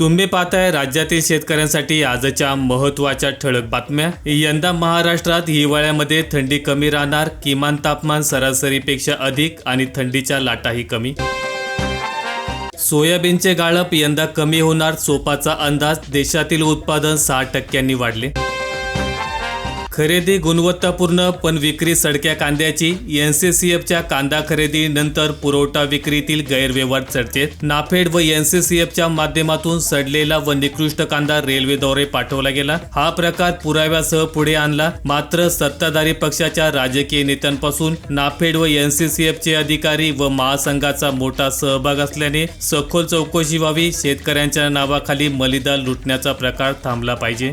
तुम्ही पाहताय राज्यातील शेतकऱ्यांसाठी आजच्या महत्त्वाच्या ठळक बातम्या. यंदा महाराष्ट्रात हिवाळ्यामध्ये थंडी कमी राहणार किमान तापमान सरासरीपेक्षा अधिक आणि थंडीच्या लाटाही कमी. सोयाबीनचे गाळप यंदा कमी होणार सोपाचा अंदाज देशातील उत्पादन सहा टक्क्यांनी वाढले. खरेदी गुणवत्तापूर्ण पण विक्री सडक्या कांद्याची एन सी सी एफच्या कांदा खरेदीनंतर पुरवठा विक्रीतील गैरव्यवहार चर्चेत नाफेड व एन सी सी एफच्या माध्यमातून सडलेला व निकृष्ट कांदा रेल्वेद्वारे पाठवला गेला. हा प्रकार पुराव्यासह पुढे आणला. मात्र सत्ताधारी पक्षाच्या राजकीय नेत्यांपासून नाफेड व एन सी सी एफचे अधिकारी व महासंघाचा मोठा सहभाग असल्याने सखोल चौकशी व्हावी शेतकऱ्यांच्या नावाखाली मलिदा लुटण्याचा प्रकार थांबला पाहिजे.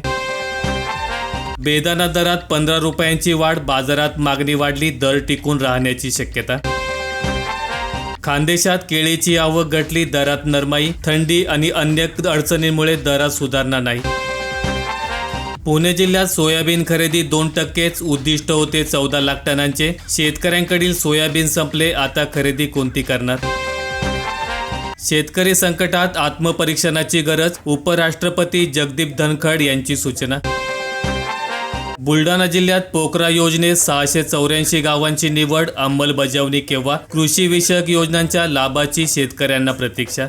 बेदाना दरात पंधरा रुपयांची वाढ बाजारात मागणी वाढली दर टिकून राहण्याची शक्यता. खानदेशात केळीची आवक घटली दरात नरमाई थंडी आणि अन्य अडचणींमुळे दरात सुधारणा नाही. पुणे जिल्ह्यात सोयाबीन खरेदी दोन टक्केच उद्दिष्ट होते चौदा लाख टनांचे. शेतकऱ्यांकडील सोयाबीन संपले आता खरेदी कोणती करणार? शेतकरी संकटात आत्मपरीक्षणाची गरज उपराष्ट्रपती जगदीप धनखड यांची सूचना. बुलढाणा जिल्ह्यात पोकरा योजनेत सहाशे चौऱ्याऐंशी गावांची निवड अंमलबजावणी केव्हा? कृषी विषयक योजनांच्या लाभाची शेतकऱ्यांना प्रतीक्षा.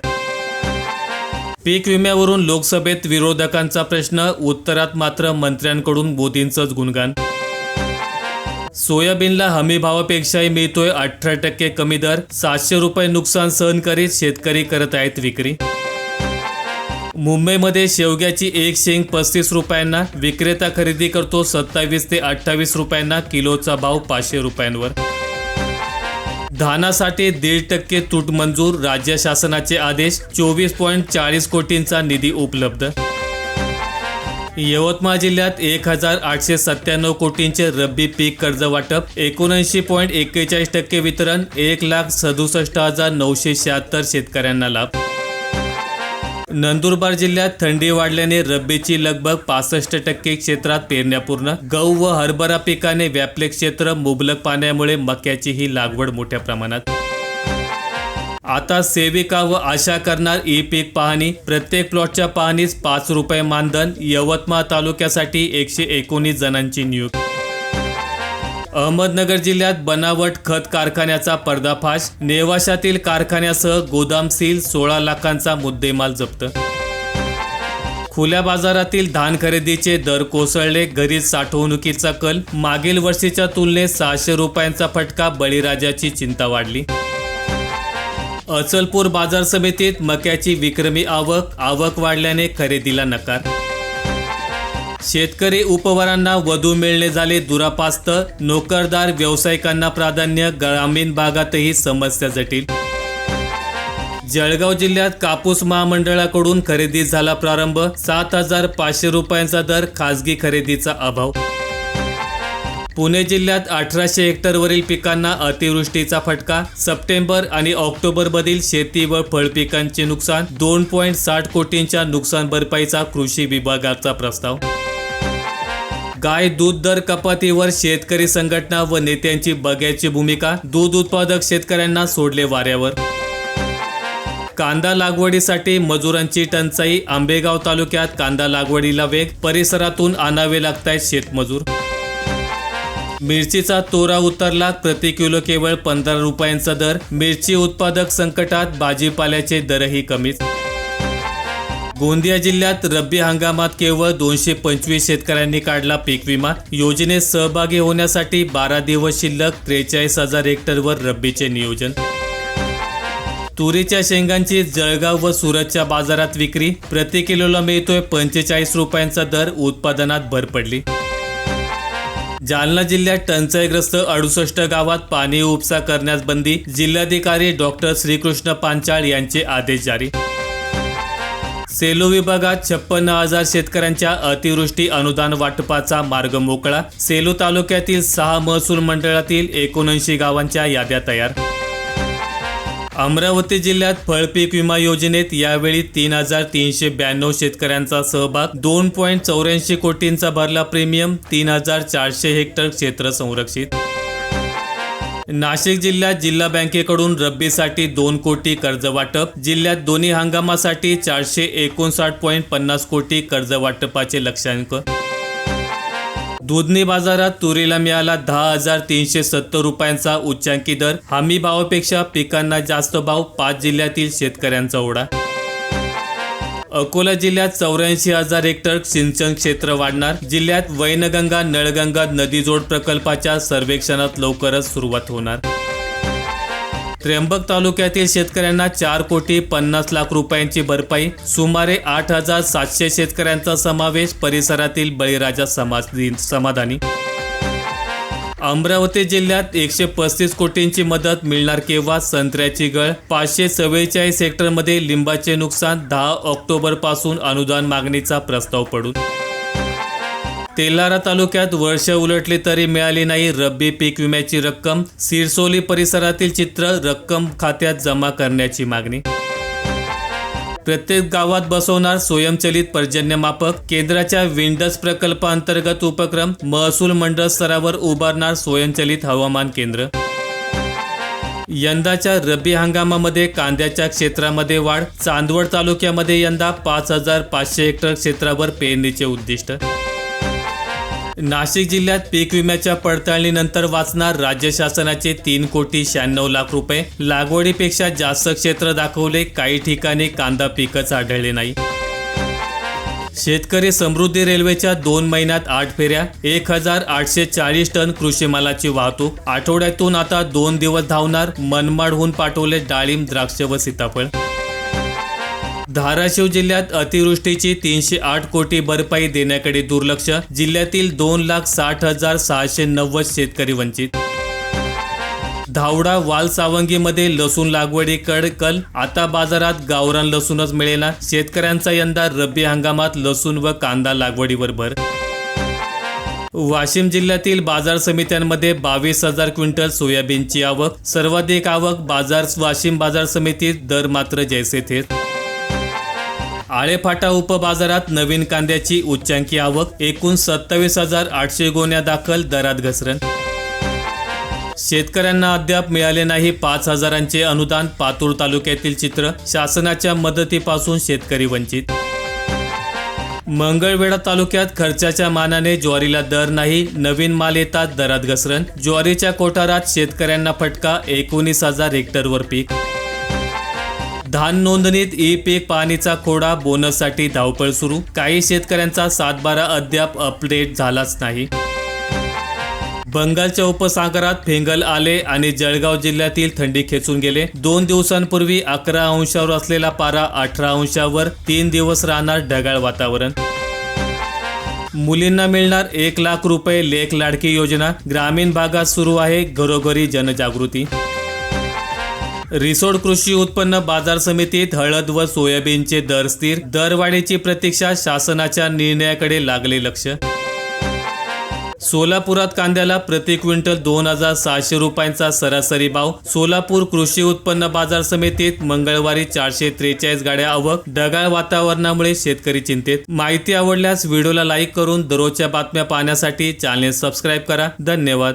पीक विम्यावरून लोकसभेत विरोधकांचा प्रश्न उत्तरात मात्र मंत्र्यांकडून मोदींचंच गुणगान. सोयाबीनला हमीभावापेक्षाही मिळतोय अठरा टक्के कमी दर सातशे रुपये नुकसान सहन करीत शेतकरी करत आहेत विक्री. मुंबईमध्ये शेवग्याची एक शेंग पस्तीस रुपयांना विक्रेता खरेदी करतो सत्तावीस ते अठ्ठावीस रुपयांना किलोचा भाव पाचशे रुपयांवर. धानासाठी दीड टक्के तूट मंजूर राज्य शासनाचे आदेश चोवीस पॉईंट चाळीस कोटींचा निधी उपलब्ध. यवतमाळ जिल्ह्यात एक हजार आठशे सत्त्याण्णव कोटींचे रब्बी पीक कर्ज वाटप एकोणऐंशी पॉईंट एक्केचाळीस टक्के वितरण एक लाख सदुसष्ट हजार नऊशे शहात्तर शेतकऱ्यांना लाभ. नंदुरबार जिल्ह्यात थंडी वाढल्याने रब्बीची लगभग पासष्ट टक्के क्षेत्रात पेरण्या पूर्ण गहू व हरभरा पिकाने व्यापले क्षेत्र मुबलक पाण्यामुळे मक्याची ही लागवड मोठ्या प्रमाणात. आता सेविका व आशा करणार ई पीक पाहणी. प्रत्येक प्लॉटच्या पाहणीस पाच रुपये मानधन. यवतमाळ तालुक्यासाठी एकशे एकोणीस जणांची नियुक्ती. अहमदनगर जिल्ह्यात बनावट खत कारखान्याचा पर्दाफाश नेवाशातील कारखान्यासह गोदाम सील सोळा लाखांचा मुद्देमाल जप्त. खुल्या बाजारातील धान खरेदीचे दर कोसळले घरीच साठवणुकीचा कल मागील वर्षीच्या तुलनेत सहाशे रुपयांचा फटका बळीराजाची चिंता वाढली. अचलपूर बाजार समितीत मक्याची विक्रमी आवक आवक वाढल्याने खरेदीला नकार शेतकरी उपवरांना वधू मिळणे झाले दुरापास्त. नोकरदार व्यावसायिकांना प्राधान्य ग्रामीण भागातही समस्या जटील. जळगाव जिल्ह्यात कापूस महामंडळाकडून खरेदी झाला प्रारंभ. सात हजार पाचशे रुपयांचा दर खासगी खरेदीचा अभाव. पुणे जिल्ह्यात अठराशे हेक्टरवरील पिकांना अतिवृष्टीचा फटका. सप्टेंबर आणि ऑक्टोबरमधील शेती व फळपिकांचे नुकसान. दोन पॉईंट साठ कोटींच्या नुकसान भरपाईचा कृषी विभागाचा प्रस्ताव. गाय दूध दर कपातीवर शेतकरी संघटना व नेत्यांची बघ्याची भूमिका दूध उत्पादक शेतकऱ्यांना सोडले वाऱ्यावर. कांदा लागवडीसाठी मजुरांची टंचाई आंबेगाव तालुक्यात कांदा लागवडीला वेग परिसरातून आणावे लागतायत शेतमजूर. मिरचीचा तोरा उतरला प्रति किलो केवळ पंधरा रुपयांचा दर मिरची उत्पादक संकटात भाजीपाल्याचे दरही कमीच. गोंदिया जिल्ह्यात रब्बी हंगामात केवळ दोनशे पंचवीस शेतकऱ्यांनी काढला पीक विमा. योजनेत सहभागी होण्यासाठी बारा दिवस शिल्लक त्रेचाळीस हजार हेक्टरवर रब्बीचे नियोजन. तुरीच्या शेंगांची जळगाव व सुरतच्या बाजारात विक्री. प्रति किलोला मिळतोय पंचेचाळीस रुपयांचा दर उत्पादनात भर पडली. जालना जिल्ह्यात टंचाईग्रस्त अडुसष्ट गावात पाणी उपसा करण्यास बंदी. जिल्हाधिकारी डॉक्टर श्रीकृष्ण पांचाळ यांचे आदेश जारी. सेलू विभागात छप्पन्न हजार शेतकऱ्यांच्या अतिवृष्टी अनुदान वाटपाचा मार्ग मोकळा. सेलू तालुक्यातील सहा महसूल मंडळातील एकोणऐंशी गावांच्या याद्या तयार. अमरावती जिल्ह्यात फळपीक विमा योजनेत यावेळी तीन हजार तीनशे ब्याण्णव शेतकऱ्यांचा सहभाग दोन पॉईंट चौऱ्याऐंशी कोटींचा भरला प्रीमियम तीन हजार चारशे हेक्टर क्षेत्र संरक्षित. नाशिक जिल्ह्यात जिल्हा बँकेकडून रब्बीसाठी दोन कोटी कर्ज वाटप जिल्ह्यात दोन्ही हंगामासाठी चारशे एकोणसाठ पॉईंट पन्नास कोटी कर्ज वाटपाचे लक्षांक. दुधनी बाजारात तुरीला मिळाला दहा हजार तीनशे सत्तर रुपयांचा उच्चांकी दर. हमी भावापेक्षा पिकांना जास्त भाव पाच जिल्ह्यातील शेतकऱ्यांचा ओढा अकोला जिल्ह्यात चौऱ्याऐंशी हजार हेक्टर सिंचन क्षेत्र वाढणार. जिल्ह्यात वैनगंगा नळगंगा नदीजोड प्रकल्पाच्या सर्वेक्षणात लवकरच सुरुवात होणार. त्र्यंबक तालुक्यातील शेतकऱ्यांना चार कोटी पन्नास लाख रुपयांची भरपाई सुमारे आठ हजार सातशे शेतकऱ्यांचा समावेश परिसरातील बळीराजा समाज समाधानी अमरावती जिल्ह्यात एकशे पस्तीस कोटींची मदत मिळणार केव्हा संत्र्याची गळ? पाचशे चव्वेचाळीस हेक्टरमध्ये लिंबाचे नुकसान दहा ऑक्टोबरपासून अनुदान मागणीचा प्रस्ताव पडून. तेलारा तालुक्यात वर्ष उलटली तरी मिळाली नाही रब्बी पीक विम्याची रक्कम. सिरसोली परिसरातील चित्र रक्कम खात्यात जमा करण्याची मागणी प्रत्येक गावात बसवणार स्वयंचलित पर्जन्यमापक केंद्राच्या विंडस प्रकल्पांतर्गत उपक्रम महसूल मंडळ स्तरावर उभारणार स्वयंचलित हवामान केंद्र. यंदाच्या रब्बी हंगामामध्ये कांद्याच्या क्षेत्रामध्ये वाढ चांदवड तालुक्यामध्ये यंदा पाच हजार पाचशे हेक्टर क्षेत्रावर पेरणीचे उद्दिष्ट नाशिक जिल्ह्यात पीक विम्याच्या पडताळणीनंतर वाचणार राज्य शासनाचे तीन कोटी शहाण्णव लाख रुपये. लागवडीपेक्षा जास्त क्षेत्र दाखवले काही ठिकाणी कांदा पीकच आढळले नाही. शेतकरी समृद्धी रेल्वेच्या दोन महिन्यात आठ फेऱ्या एक हजार आठशे चाळीस टन कृषी मालाची वाहतूक. आठवड्यातून आता दोन दिवस धावणार मनमाडहून पाठवले डाळिंब द्राक्ष व सीताफळ. धाराशिव जिल्ह्यात अतिवृष्टीची तीनशे आठ कोटी भरपाई देण्याकडे दुर्लक्ष. जिल्ह्यातील दोन लाख साठ हजार सहाशे नव्वद शेतकरी वंचित. धावडा वाल सावंगीमध्ये लसूण लागवडीकड कल. आता बाजारात गावरान लसूणच मिळेना. शेतकऱ्यांचा यंदा रब्बी हंगामात लसूण व कांदा लागवडीवर भर. वाशिम जिल्ह्यातील बाजार समित्यांमध्ये बावीस हजार क्विंटल सोयाबीनची आवक. सर्वाधिक आवक बाजार वाशिम बाजार समितीत दर मात्र जैसे थेट आळेफाटा उपबाजारात नवीन कांद्याची उच्चांकी आवक एकूण सत्तावीस हजार आठशे गोण्या दाखल दरात घसरण. शेतकऱ्यांना अद्याप मिळाले नाही पाच हजारांचे अनुदान पातूर तालुक्यातील चित्र शासनाच्या मदतीपासून शेतकरी वंचित. मंगळवेढा तालुक्यात खर्चाच्या मानाने ज्वारीला दर नाही नवीन माल येतात दरात घसरण. ज्वारीच्या कोठारात शेतकऱ्यांना फटका एकोणीस हजार हेक्टरवर पीक. धान नोंदणीत ई पीक पाणीचा खोडा बोनससाठी धावपळ सुरू. काही शेतकऱ्यांचा सातबारा अद्याप अपडेट झालाच नाही. बंगालच्या उपसागरात फेंगल आले आणि जळगाव जिल्ह्यातील थंडी खेचून गेले. दोन दिवसांपूर्वी अकरा अंशावर असलेला पारा अठरा अंशावर तीन दिवस राहणार ढगाळ वातावरण. मुलींना मिळणार एक लाख रुपये लेख लाडकी योजना. ग्रामीण भागात सुरू आहे घरोघरी जनजागृती. रिसोड कृषी उत्पन्न बाजार समितीत हळद व सोयाबीनचे दर स्थिर. दरवाढीची प्रतीक्षा शासनाच्या निर्णयाकडे लागले लक्ष. सोलापुरात कांद्याला प्रति क्विंटल दोन हजार सहाशे रुपयांचा सरासरी भाव. सोलापूर कृषी उत्पन्न बाजार समितीत मंगळवारी चारशे त्रेचाळीस गाड्या आवक. ढगाळ वातावरणामुळे शेतकरी चिंतेत. माहिती आवडल्यास व्हिडिओला लाईक करून दररोजच्या बातम्या पाहण्यासाठी चॅनेल सबस्क्राईब करा. धन्यवाद.